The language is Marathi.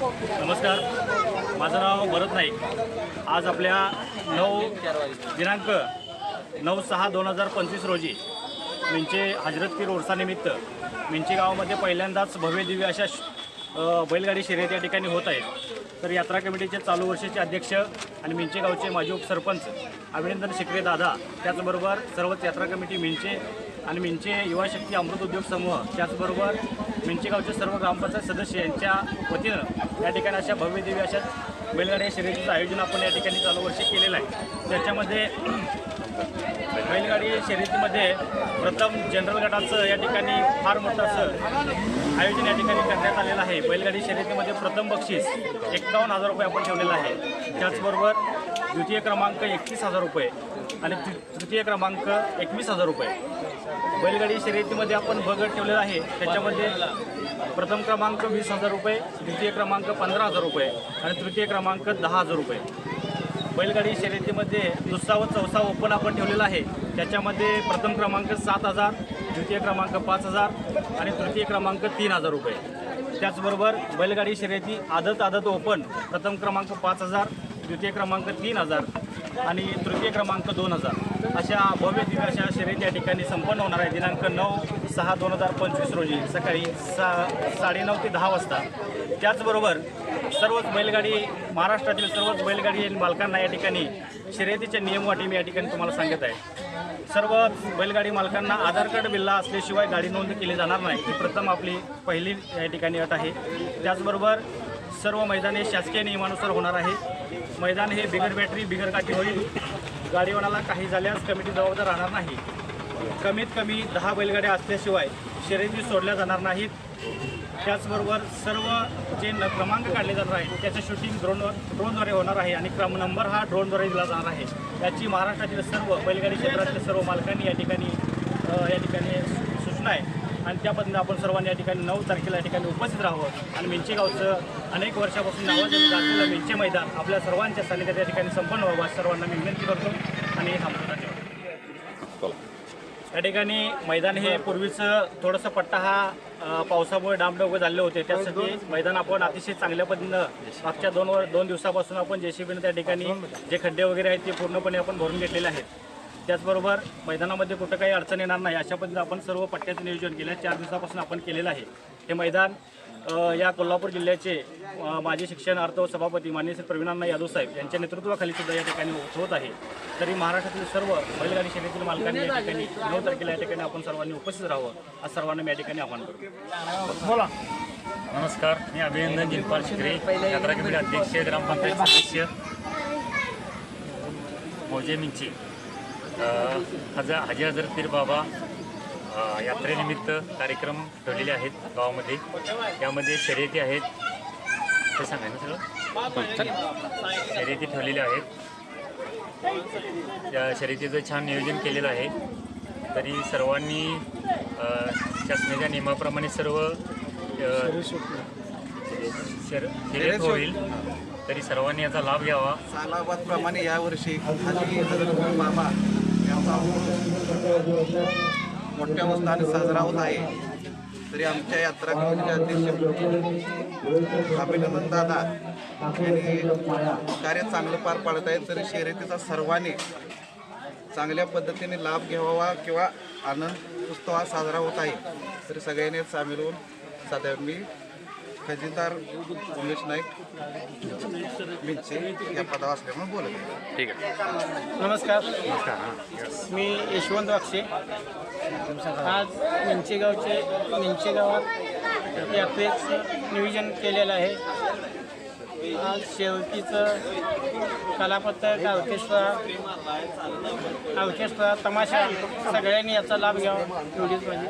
नमस्कार. माझं नाव भरत नाईक. आज आपल्या नऊ दिनांक नऊ सहा दोन हजार पंचवीस रोजी मिंचे हजरत पीर ओरसानिमित्त मिंचे गावामध्ये पहिल्यांदाच भव्य दिव्य अशा बैलगाडी शर्यत या ठिकाणी होत आहेत तर यात्रा कमिटीचे चालू वर्षाचे अध्यक्ष आणि मिंचे गावचे माजी उपसरपंच अभिनंदन शिकरे दादा त्याचबरोबर सर्वच यात्रा कमिटी मिंचे आणि मिंचे युवा शक्ती अमृत उद्योग समूह त्याचबरोबर मिंचेगावचे सर्व ग्रामपंचायत सदस्य यांच्या वतीनं या ठिकाणी अशा भव्यदेवी अशा बैलगाड्या शर्यतीचं आयोजन आपण या ठिकाणी चालू वर्षी केलेलं आहे. त्याच्यामध्ये बैलगाडी शर्यतीमध्ये प्रथम जनरल गटाचं या ठिकाणी फार मोठं असं आयोजन या ठिकाणी करण्यात आलेलं आहे. बैलगाडी शर्यतीमध्ये प्रथम बक्षीस एक्कावन्न हजार रुपये आपण ठेवलेलं आहे. त्याचबरोबर द्वितीय क्रमांक एकतीस हजार रुपये. आणि तृ- तृतीय क्रमांक एकवीस हजार रुपये. बैलगाडी शर्यतीमध्ये आपण बगट ठेवलेला आहे. त्याच्यामध्ये प्रथम क्रमांक वीस हजार रुपये द्वितीय क्रमांक पंधरा हजार रुपये आणि तृतीय क्रमांक दहा हजार रुपये. बैलगाडी शर्यतीमध्ये दुसरा व चौथा ओपन आपण ठेवलेला आहे. त्याच्यामध्ये प्रथम क्रमांक सात हजार द्वितीय क्रमांक पाच हजार आणि तृतीय क्रमांक तीन हजार रुपये. त्याचबरोबर बैलगाडी शर्यती आदत आदत ओपन प्रथम क्रमांक पाच हजार द्वितीय क्रमांक तीन हजार. आणि तृतीय क्रमांक दोन हजार. अशा भव्य दिव्य अशा शर्यती या ठिकाणी संपन्न होणार आहे. दिनांक नऊ सहा दोन हजार पंचवीस रोजी सकाळी सा साडेनऊ ते दहा वाजता. त्याचबरोबर सर्वच बैलगाडी महाराष्ट्रातील सर्वच बैलगाडी मालकांना या ठिकाणी शर्यतीचे नियम वाटी मी या ठिकाणी तुम्हाला सांगत आहे. सर्व बैलगाडी मालकांना आधार कार्ड बिल्ला असल्याशिवाय गाडी नोंद केली जाणार नाही. ही प्रथम आपली पहिली या ठिकाणी अट आहे. त्याचबरोबर सर्व मैदाने शासकीय नियमानुसार होणार आहे. मैदान हे बिगर बॅटरी बिगर काठी होईल. गाडीवानाला काही झाल्यास कमिटी जबाबदार राहणार नाही. कमीत कमी दहा बैलगाड्या असल्याशिवाय शर्यती सोडल्या जाणार नाहीत. त्याचबरोबर सर्व जे न क्रमांक काढले जाणार आहे त्याचं शूटिंग ड्रोनवर ड्रोनद्वारे होणार आहे आणि क्रम नंबर हा ड्रोनद्वारे दिला जाणार आहे. याची महाराष्ट्रातील सर्व बैलगाडी क्षेत्रातील सर्व मालकांनी या ठिकाणी या ठिकाणी त्या पद्धतीने आपण सर्वांनी या ठिकाणी नऊ तारखेला या ठिकाणी उपस्थित राहावं. आणि मिंचे गावचं अनेक वर्षापासून नावाजलं गाजलेलं मिंचे मैदान आपल्या सर्वांच्या सानिध्यात या ठिकाणी संपन्न व्हावं सर्वांना मी विनंती करतो. आणि हे थांबतो या ठिकाणी मैदान हे पूर्वीचं थोडंसं पट्टा हा पावसामुळे डांबडोबं झाले होते. त्यासाठी मैदान आपण अतिशय चांगल्या पद्धतीनं मागच्या दोन वर दोन दिवसापासून आपण जे सी त्या ठिकाणी जे खड्डे वगैरे आहेत ते पूर्णपणे आपण भरून घेतलेले आहेत. त्याचबरोबर मैदानामध्ये कुठं काही अडचण येणार नाही अशा पद्धतीनं आपण सर्व पट्ट्याचं नियोजन केलं चार दिवसापासून आपण केलेलं आहे. हे मैदान या कोल्हापूर जिल्ह्याचे माजी शिक्षण अर्थ व सभापती माननीय श्री प्रवीणांना यादव साहेब यांच्या नेतृत्वाखाली सुद्धा या ठिकाणी होत आहे. तरी महाराष्ट्रातील सर्व बैलगाडी शर्यतील मालकांनी या ठिकाणी नऊ तारखेला या ठिकाणी आपण सर्वांनी उपस्थित राहावं असं सर्वांना मी या ठिकाणी आव्हान करतो. बोला. नमस्कार मी अभिनंदन जिनपाल शिकरे यात्रा कमिटी अध्यक्ष ग्रामपंचायत सदस्य मोजे मिंची. हजार हजी हजरत पीर बाबा यात्रेनिमित्त कार्यक्रम ठेवलेले आहेत गावामध्ये. त्यामध्ये शर्यती आहेत. ते सांगा ना सगळं. शर्यती ठेवलेल्या आहेत. त्या शर्यतीचं छान नियोजन केलेलं आहे. तरी सर्वांनी शासनाच्या नियमाप्रमाणे सर्व शर शर्यत होईल. तरी सर्वांनी याचा लाभ घ्यावा. सालाबादप्रमाणे यावर्षी बाबा मोठ्या उत्साहाने साजरा होत आहे. तरी आमच्या यात्रा कमिटीचे अध्यक्ष अभिनंदन दादा यांनी कार्य चांगलं पार पाडत आहे तरी शर्यतीचा सर्वांनी चांगल्या पद्धतीने लाभ घ्यावा किंवा आनंद उत्सव हा साजरा होत आहे. तरी सगळ्यांनी सामील होऊन साधारण मी खजिनदार उमेश नाईक मिंचे या पदावर असल्यामुळे बोलत आहे. नमस्कार. मी यशवंत वाक्षे आज मिंचे गावचे मिंचे गावात यात्रेचं नियोजन केलेलं आहे. आज शेवटीचं कलापथक ऑर्केस्ट्रा ऑर्केस्ट्रा तमाशा सगळ्यांनी याचा लाभ घ्यावा. एवढीच माझी.